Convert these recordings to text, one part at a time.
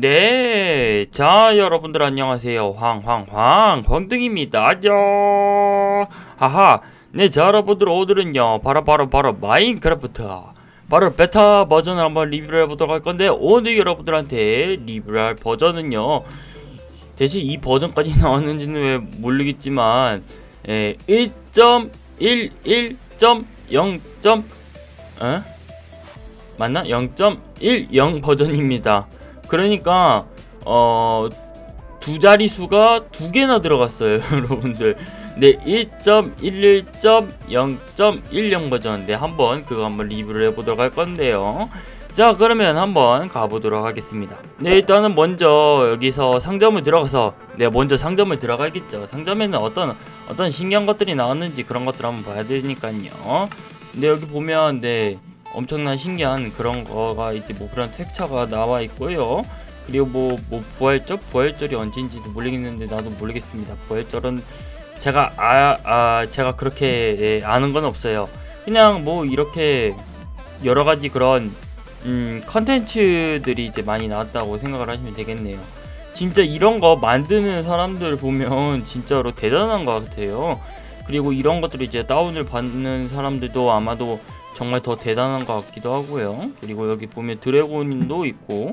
네, 자 여러분들 안녕하세요. 황황황 황등입니다. 안녕. 하하. 네, 자 여러분들 오늘은요. 바로 바로 바로 마인크래프트. 바로 베타 버전을 한번 리뷰를 해보도록 할 건데 오늘 여러분들한테 리뷰를 할 버전은요. 대신 이 버전까지 나왔는지는 왜 모르겠지만 예, 1.11.0. 어? 맞나? 0.10 버전입니다. 그러니까 어 두 자리수가 두 개나 들어갔어요 여러분들. 네 1.11.0.10 버전. 네 한번 그거 한번 리뷰를 해보도록 할 건데요. 자 그러면 한번 가보도록 하겠습니다. 네 일단은 먼저 여기서 상점을 들어가서 네 먼저 상점을 들어가겠죠. 상점에는 어떤 어떤 신기한 것들이 나왔는지 그런 것들 한번 봐야 되니까요. 네 여기 보면 네 엄청난 신기한 그런 거가 이제 뭐 그런 텍처가 나와 있고요 그리고 뭐, 뭐 부활절? 부활절이 언제인지도 모르겠는데 나도 모르겠습니다. 부활절은 제가 아, 아 제가 그렇게 예, 아는 건 없어요. 그냥 뭐 이렇게 여러 가지 그런 음 컨텐츠들이 이제 많이 나왔다고 생각을 하시면 되겠네요. 진짜 이런 거 만드는 사람들 보면 진짜로 대단한 것 같아요. 그리고 이런 것들을 이제 다운을 받는 사람들도 아마도 정말 더 대단한 것 같기도 하고요. 그리고 여기 보면 드래곤도 있고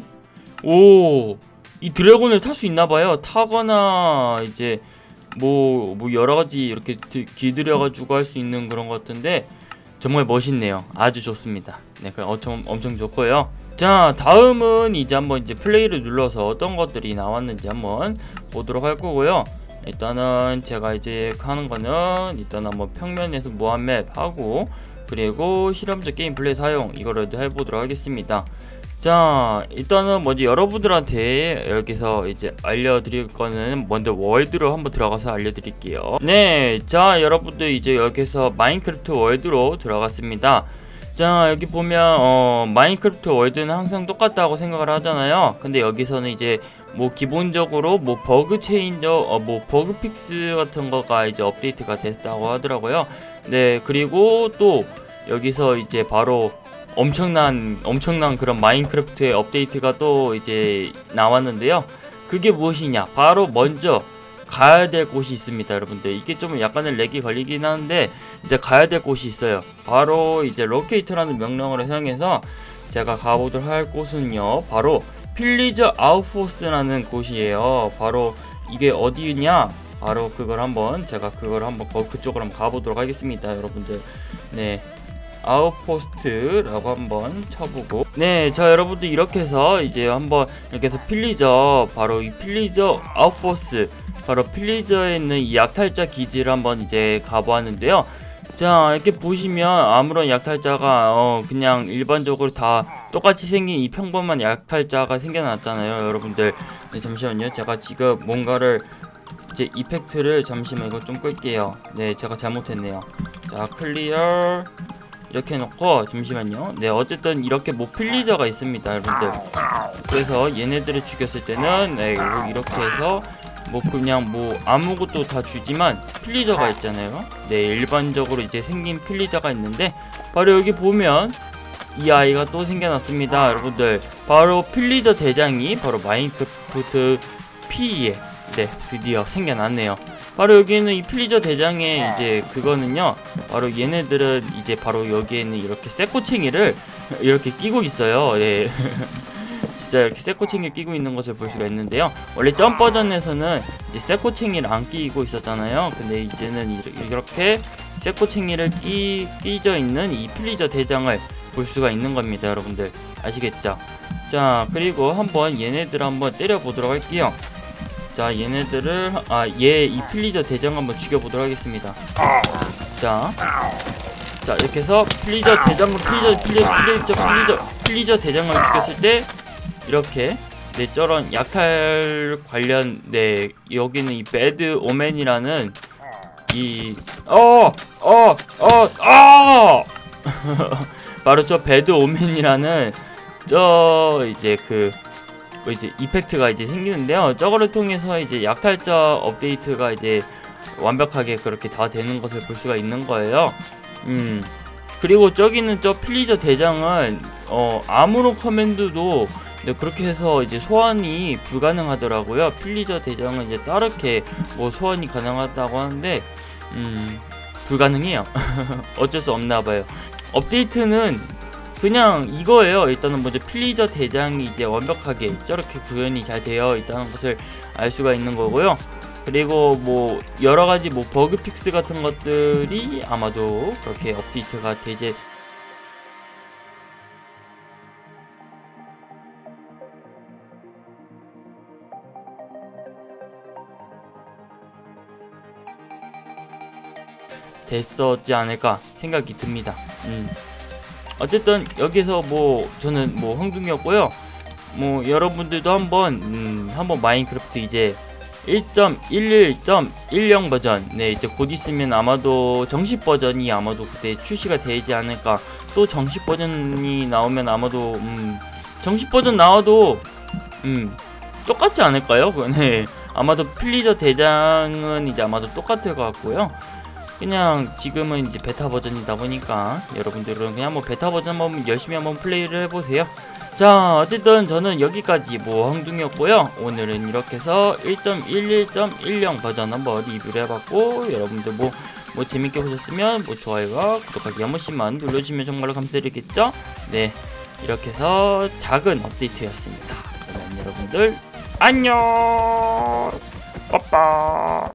오, 이 드래곤을 탈 수 있나봐요. 타거나 이제 뭐, 뭐 여러 가지 이렇게 기들여가지고 할 수 있는 그런 것 같은데 정말 멋있네요. 아주 좋습니다. 네, 그 엄청 엄청 좋고요. 자, 다음은 이제 한번 이제 플레이를 눌러서 어떤 것들이 나왔는지 한번 보도록 할 거고요. 일단은 제가 이제 하는 거는 일단 한번 평면에서 무한맵 하고 그리고 실험적 게임 플레이 사용 이거를 해보도록 하겠습니다. 자 일단은 먼저 여러분들한테 여기서 이제 알려드릴 거는 먼저 월드로 한번 들어가서 알려드릴게요. 네자 여러분들 이제 여기서 마인크래프트 월드로 들어갔습니다. 자 여기 보면 어 마인크래프트 월드는 항상 똑같다고 생각을 하잖아요. 근데 여기서는 이제 뭐 기본적으로 뭐 버그 체인저 어 뭐 버그 픽스 같은 거가 이제 업데이트가 됐다고 하더라고요. 네 그리고 또 여기서 이제 바로 엄청난 엄청난 그런 마인크래프트의 업데이트가 또 이제 나왔는데요. 그게 무엇이냐? 바로 먼저 가야 될 곳이 있습니다, 여러분들. 이게 좀 약간의 렉이 걸리긴 하는데 이제 가야 될 곳이 있어요. 바로 이제 로케이트라는 명령어를 사용해서 제가 가보도록 할 곳은요. 바로 필리저 아웃포스라는 곳이에요. 바로 이게 어디냐? 바로 그걸 한번 제가 그걸 한번 그쪽으로 한번 가보도록 하겠습니다, 여러분들. 네. 아웃포스트라고 한번 쳐보고. 네 자 여러분들 이렇게 해서 이제 한번 이렇게 해서 필리저 바로 이 필리저 아웃포스 바로 필리저에 있는 이 약탈자 기지를 한번 이제 가보았는데요. 자 이렇게 보시면 아무런 약탈자가 어 그냥 일반적으로 다 똑같이 생긴 이 평범한 약탈자가 생겨났잖아요 여러분들. 네, 잠시만요. 제가 지금 뭔가를 이제 이펙트를 잠시만 이거 좀 끌게요. 네 제가 잘못했네요. 자 클리어 이렇게 해놓고 잠시만요. 네 어쨌든 이렇게 뭐 필리저가 있습니다 여러분들. 그래서 얘네들을 죽였을 때는 네 이렇게 해서 뭐 그냥 뭐 아무것도 다 주지만 필리저가 있잖아요. 네 일반적으로 이제 생긴 필리저가 있는데 바로 여기 보면 이 아이가 또 생겨났습니다 여러분들. 바로 필리저 대장이 바로 마인크래프트 P에 네 드디어 생겨났네요 바로 여기는 이 필리저 대장의 이제 그거는요. 바로 얘네들은 이제 바로 여기에는 이렇게 쇠꼬챙이를 이렇게 끼고 있어요. 예. 진짜 이렇게 쇠꼬챙이 끼고 있는 것을 볼 수가 있는데요. 원래 점 버전에서는 이제 쇠꼬챙이를 안 끼고 있었잖아요. 근데 이제는 이렇게 쇠꼬챙이를 끼, 끼져 있는 이 필리저 대장을 볼 수가 있는 겁니다 여러분들. 아시겠죠? 자 그리고 한번 얘네들 한번 때려보도록 할게요 자 얘네들을 아얘 이 필리저 대장 한번 죽여보도록 하겠습니다. 자, 자 이렇게 해서 필리저 대장을 필리저 필리저 필리저 필리저 필리저 대장을 죽였을 때 이렇게 네 저런 약탈 관련 네 여기는 이 배드 오맨이라는 이 어 어 어 어! 바로 저 배드 오맨이라는 저 이제 그뭐 이제 이펙트가 이제 생기는데요. 저거를 통해서 이제 약탈자 업데이트가 이제 완벽하게 그렇게 다 되는 것을 볼 수가 있는 거예요. 음. 그리고 저기는 저 필리저 대장은 어 아무로 커맨드도 네, 그렇게 해서 이제 소환이 불가능하더라고요. 필리저 대장은 이제 다르게 뭐 소환이 가능하다고 하는데, 음, 불가능해요. 어쩔 수 없나 봐요. 업데이트는 그냥 이거예요. 일단은 먼저 필리저 대장이 이제 완벽하게 저렇게 구현이 잘 되어 있다는 것을 알 수가 있는 거고요. 그리고 뭐 여러 가지 뭐 버그 픽스 같은 것들이 아마도 그렇게 업데이트가 되지 됐었지 않을까 생각이 듭니다. 음. 어쨌든 여기서 뭐 저는 뭐 황둥이었고요. 뭐 여러분들도 한번 음, 한번 마인크래프트 이제 1.11.10 버전 네 이제 곧 있으면 아마도 정식 버전이 아마도 그때 출시가 되지 않을까 또 정식 버전이 나오면 아마도 음, 정식 버전 나와도 음 똑같지 않을까요? 그, 네 아마도 필리저 대장은 이제 아마도 똑같을 것 같고요. 그냥 지금은 이제 베타 버전이다 보니까 여러분들은 그냥 뭐 베타 버전 한번 열심히 한번 플레이를 해보세요. 자 어쨌든 저는 여기까지 뭐 황둥이었고요. 오늘은 이렇게 해서 1.11.10 버전 한번 리뷰를 해봤고 여러분들 뭐, 뭐 재밌게 보셨으면 뭐 좋아요와 구독하기 한 번씩만 눌러주시면 정말로 감사드리겠죠. 네 이렇게 해서 작은 업데이트였습니다. 그러면 여러분들 안녕 빠빠